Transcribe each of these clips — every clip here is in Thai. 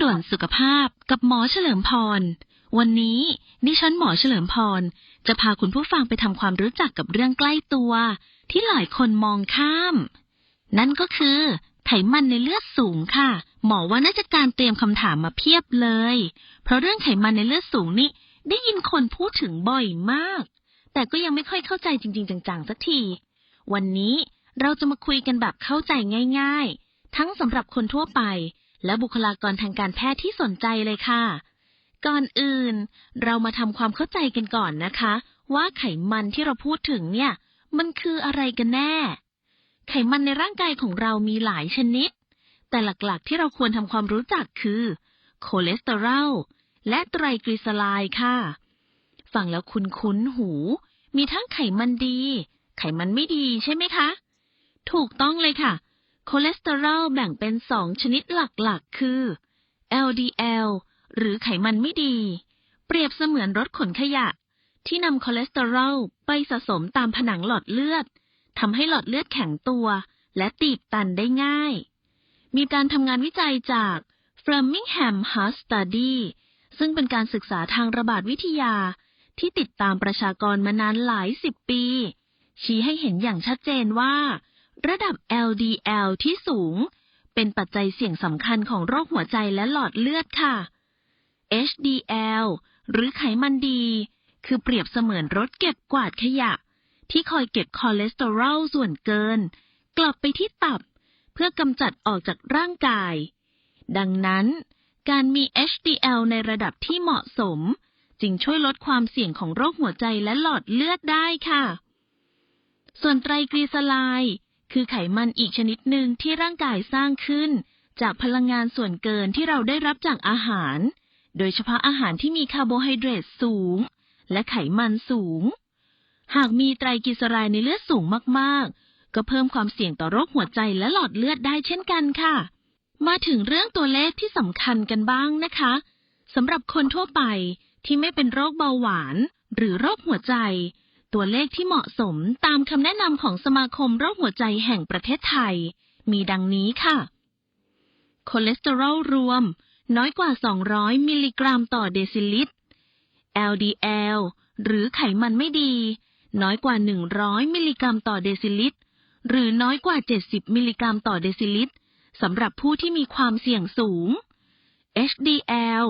ด่วนสุขภาพกับหมอเฉลิมพร วันนี้ดิฉันหมอเฉลิมพร จะพาคุณผู้ฟังไปทำความรู้จักกับเรื่องใกล้ตัว ที่หลายคนมองข้าม นั่นก็คือ ไขมันในเลือดสูงค่ะ หมอว่าน่าจะการเตรียมคำถามมาเพียบเลย เพราะเรื่องไขมันในเลือดสูงนี่ได้ยินคนพูดถึงบ่อยมาก แต่ก็ยังไม่ค่อยเข้าใจจริง ๆ จังๆสักที วันนี้เราจะมาคุยกันแบบเข้าใจง่าย ๆ ทั้งสำหรับคนทั่วไป และบุคลากรทางการแพทย์ที่สนใจเลยค่ะ ก่อนอื่น เรามาทำความเข้าใจกันก่อนนะคะ ว่าไขมันที่เราพูดถึงเนี่ย มันคืออะไรกันแน่ ไขมันในร่างกายของเรามีหลายชนิด แต่หลักๆที่เราควรทำความรู้จักคือคอเลสเตอรอลและไตรกลีเซอไรด์ค่ะ ฟังแล้วคุ้นๆหู มีทั้งไขมันดี ไขมันไม่ดีใช่ไหมคะ ถูกต้องเลยค่ะ คอเลสเตอรอลแบ่งเป็นสองชนิดหลักๆ คือ LDL หรือไขมันไม่ดี เปรียบเสมือนรถขนขยะ ที่นำคอเลสเตอรอลไปสะสมตามผนังหลอดเลือดทำให้หลอดเลือดแข็งตัว และตีบตันได้ง่าย มีการทำงานวิจัยจาก Framingham Heart Study ซึ่งเป็นการศึกษาทางระบาดวิทยา ที่ติดตามประชากรมานานหลายสิบปี ชี้ให้เห็นอย่างชัดเจนว่า ระดับ LDL ที่สูง เป็นปัจจัยเสี่ยงสำคัญของโรคหัวใจและหลอดเลือดค่ะ HDL หรือไขมันดี คือเปรียบเสมือนรถเก็บกวาดขยะ ที่คอยเก็บคอเลสเตอรอลส่วนเกิน กลับไปที่ตับ เพื่อกำจัดออกจากร่างกาย ดังนั้น การมี HDL ในระดับที่เหมาะสม จึงช่วยลดความเสี่ยงของโรคหัวใจและหลอดเลือดได้ค่ะ ส่วนไตรกลีเซอไรด์ คือไขมันอีกชนิดหนึ่งที่ร่างกายสร้างขึ้น จากพลังงานส่วนเกินที่เราได้รับจากอาหาร โดยเฉพาะอาหารที่มีคาร์โบไฮเดรตสูง และไขมันสูง หากมีไตรกลีเซอไรด์ในเลือดสูงมากๆ ก็เพิ่มความเสี่ยงต่อโรคหัวใจและหลอดเลือดได้เช่นกันค่ะ มาถึงเรื่องตัวเลขที่สำคัญกันบ้างนะคะสำหรับคนทั่วไปที่ไม่เป็นโรคเบาหวาน หรือโรคหัวใจ ตัวเลขที่เหมาะสมตามคำแนะนำของสมาคมโรคหัวใจแห่งประเทศไทย มีดังนี้ค่ะ คอเลสเตอรอลรวม น้อยกว่า 200 มิลลิกรัมต่อเดซิลิตร LDL หรือไขมันไม่ดี น้อยกว่า 100 มิลลิกรัมต่อเดซิลิตร หรือน้อยกว่า 70 มิลลิกรัมต่อเดซิลิตรสำหรับผู้ที่มีความเสี่ยงสูง HDL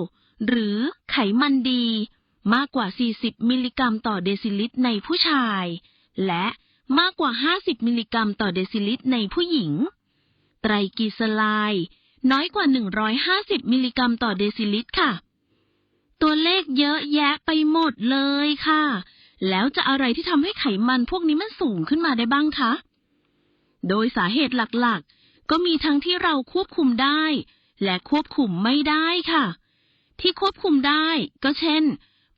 หรือไขมันดี มากกว่า 40 มิลลิกรัมต่อเดซิลิตรในผู้ชาย และมากกว่า 50 มิลลิกรัมต่อเดซิลิตรในผู้หญิง ไตรกลีเซอไรด์น้อยกว่า 150 มิลลิกรัมต่อเดซิลิตรค่ะ ตัวเลขเยอะแยะไปหมดเลยค่ะ แล้วจะอะไรที่ทำให้ไขมันพวกนี้มันสูงขึ้นมาได้บ้างคะ โดยสาเหตุหลักๆ ก็มีทั้งที่เราควบคุมได้ และควบคุมไม่ได้ค่ะ ที่ควบคุมได้ก็เช่น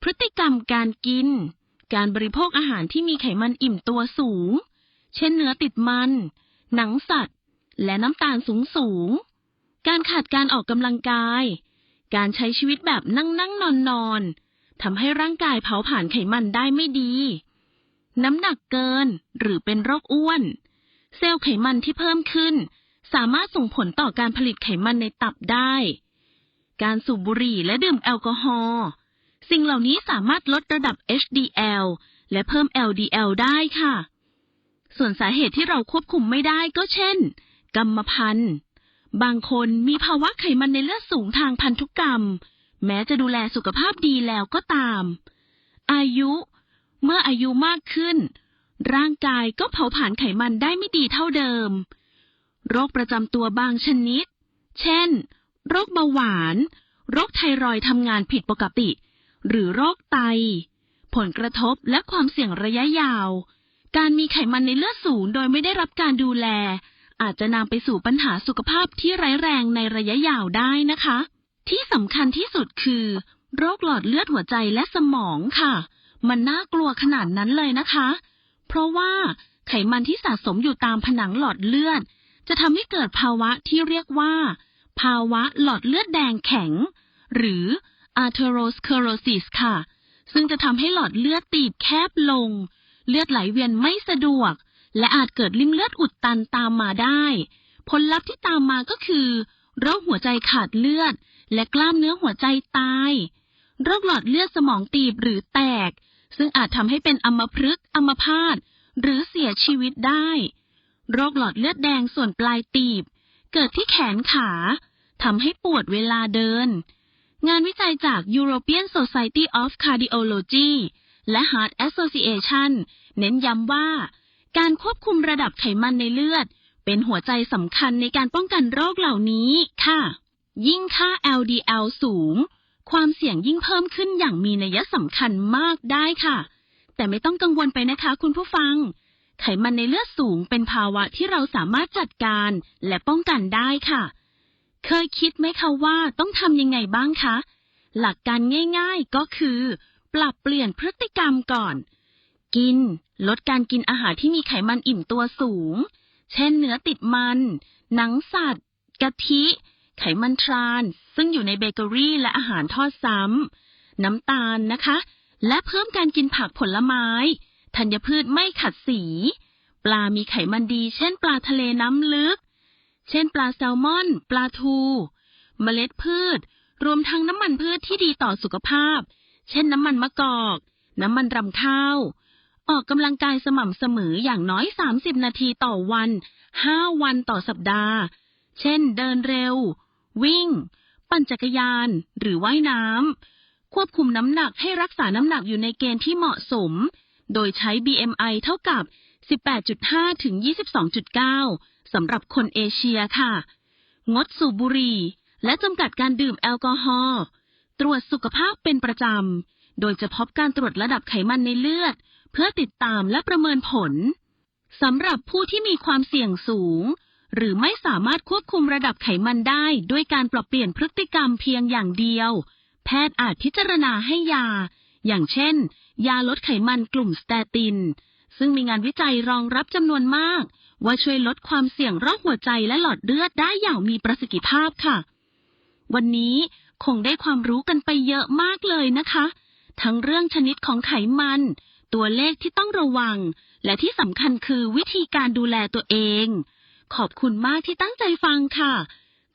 พฤติกรรมการกิน การบริโภคอาหารที่มีไขมันอิ่มตัวสูง เช่นเนื้อติดมัน หนังสัตว์ และน้ำตาลสูงสูง การขาดการออกกำลังกาย การใช้ชีวิตแบบนั่งนั่งนอนนอนทำให้ร่างกายเผาผลาญไขมันได้ไม่ดี น้ำหนักเกินหรือเป็นโรคอ้วน เซลล์ไขมันที่เพิ่มขึ้น สามารถส่งผลต่อการผลิตไขมันในตับได้ การสูบบุหรี่และดื่มแอลกอฮอล์ สิ่งเหล่านี้สามารถลดระดับ HDL และเพิ่ม LDL ได้ค่ะ ส่วนสาเหตุที่เราควบคุมไม่ได้ก็เช่น กรรมพันธุ์ บางคนมีภาวะไขมันในเลือดสูงทางพันธุกรรม แม้จะดูแลสุขภาพดีแล้วก็ตาม อายุ เมื่ออายุมากขึ้น ร่างกายก็เผาผลาญไขมันได้ไม่ดีเท่าเดิม โรคประจำตัวบางชนิด เช่น โรคเบาหวาน โรคไทรอยทำงานผิดปกติ หรือโรคไต ผลกระทบและความเสี่ยงระยะยาว การมีไขมันในเลือดสูงโดยไม่ได้รับการดูแล อาจจะนำไปสู่ปัญหาสุขภาพที่ร้ายแรงในระยะยาวได้นะคะ ที่สำคัญที่สุดคือ โรคหลอดเลือดหัวใจและสมองค่ะ มันน่ากลัวขนาดนั้นเลยนะคะ เพราะว่าไขมันที่สะสมอยู่ตามผนังหลอดเลือด จะทำให้เกิดภาวะที่เรียกว่า ภาวะหลอดเลือดแดงแข็ง หรือ atherosclerosis ค่ะ ซึ่งจะทำให้หลอดเลือดตีบแคบลง เลือดไหลเวียนไม่สะดวก และอาจเกิดลิ่มเลือดอุดตันตามมาได้ ผลลัพธ์ที่ตามมาก็คือ โรคหัวใจขาดเลือด และกล้ามเนื้อหัวใจตาย โรคหลอดเลือดสมองตีบหรือแตก ซึ่งอาจทำให้เป็นอัมพฤกษ์อัมพาตหรือเสียชีวิตได้ โรคหลอดเลือดแดงส่วนปลายตีบ เกิดที่แขนขาทำให้ปวดเวลาเดิน งานวิจัยจาก European Society of Cardiology และ Heart Association เน้นย้ำว่า การควบคุมระดับไขมันในเลือด เป็นหัวใจสำคัญในการป้องกันโรคเหล่านี้ค่ะ ยิ่งค่า LDL สูง ความเสี่ยงยิ่งเพิ่มขึ้นอย่างมีนัยสำคัญมากได้ค่ะ แต่ไม่ต้องกังวลไปนะคะคุณผู้ฟัง ไขมันในเลือดสูงเป็นภาวะที่เราสามารถจัดการและป้องกันได้ค่ะ เคยคิดไหมคะว่าต้องทำยังไงบ้างคะ หลักการง่ายๆก็คือ ปรับเปลี่ยนพฤติกรรมก่อน กิน ลดการกินอาหารที่มีไขมันอิ่มตัวสูง เช่นเนื้อติดมัน หนังสัตว์ กะทิ ไขมันทราน ซึ่งอยู่ในเบเกอรี่และอาหารทอดซ้ำ น้ำตาลนะคะ และเพิ่มการกินผักผลไม้ ธัญพืชไม่ขัดสี ปลามีไขมันดี เช่น ปลาทะเลน้ำลึก เช่น ปลาแซลมอน ปลาทู เมล็ดพืช รวมทั้งน้ำมันพืชที่ดีต่อสุขภาพ เช่นน้ำมันมะกอก น้ำมันรำข้าว ออกกำลังกายสม่ำเสมออย่างน้อย 30 นาทีต่อวัน 5 วันต่อสัปดาห์ เช่น เดินเร็ว วิ่ง ปั่นจักรยาน หรือว่ายน้ำ ควบคุมน้ำหนักให้รักษาน้ำหนักอยู่ในเกณฑ์ที่เหมาะสม โดยใช้ BMI เท่ากับ 18.5 ถึง 22.9 สำหรับคนเอเชียค่ะ งดสูบบุหรี่ และจำกัดการดื่มแอลกอฮอล์ ตรวจสุขภาพเป็นประจำ โดยจะพบการตรวจระดับไขมันในเลือด เพื่อติดตามและประเมินผล สำหรับผู้ที่มีความเสี่ยงสูง หรือไม่สามารถควบคุมระดับไขมันได้ด้วยการปรับเปลี่ยนพฤติกรรมเพียงอย่างเดียว แพทย์อาจพิจารณาให้ยา อย่างเช่น ยาลดไขมันกลุ่มสเตติน ซึ่งมีงานวิจัยรองรับจำนวนมาก ว่าช่วยลดความเสี่ยงโรคหัวใจและหลอดเลือดได้อย่างมีประสิทธิภาพค่ะ วันนี้คงได้ความรู้กันไปเยอะมากเลยนะคะ ทั้งเรื่องชนิดของไขมัน ตัวเลขที่ต้องระวัง และที่สำคัญคือวิธีการดูแลตัวเอง ขอบคุณมากที่ตั้งใจฟังค่ะ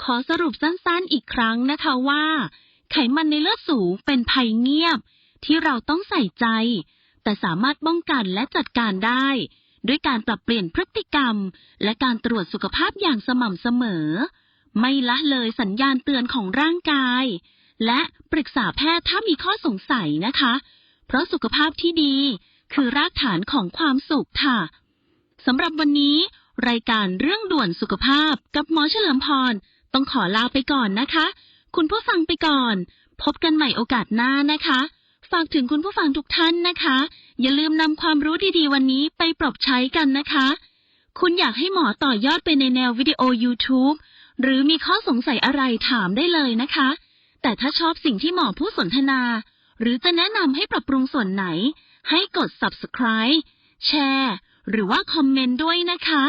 ขอสรุปสั้นๆอีกครั้งนะคะว่า ไขมันในเลือดสูงเป็นภัยเงียบที่เราต้องใส่ใจ แต่สามารถป้องกันและจัดการได้ ด้วยการปรับเปลี่ยนพฤติกรรม และการตรวจสุขภาพอย่างสม่ำเสมอ ไม่ละเลยสัญญาณเตือนของร่างกาย และปรึกษาแพทย์ถ้ามีข้อสงสัยนะคะ เพราะสุขภาพที่ดีคือรากฐานของความสุขค่ะสำหรับวันนี้ รายการเรื่องด่วนสุขภาพกับหมอเฉลิมพร ต้องขอลาไปก่อนนะคะ คุณผู้ฟังไปก่อน พบกันใหม่โอกาสหน้านะคะ ฝากถึงคุณผู้ฟังทุกท่านนะคะ อย่าลืมนำความรู้ดีๆ วันนี้ไปปรับใช้กันนะคะ คุณอยากให้หมอต่อยอดไปในแนววิดีโอ YouTube หรือมีข้อสงสัยอะไรถามได้เลยนะคะ แต่ถ้าชอบสิ่งที่หมอผู้สนทนา หรือจะแนะนำให้ปรับปรุงส่วนไหน ให้กด subscribe แชร์ หรือว่าคอมเมนต์ด้วยนะคะ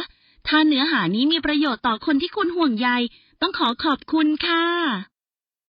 ถ้าเนื้อหานี้มีประโยชน์ต่อคนที่คุณห่วงใย ต้องขอขอบคุณค่ะ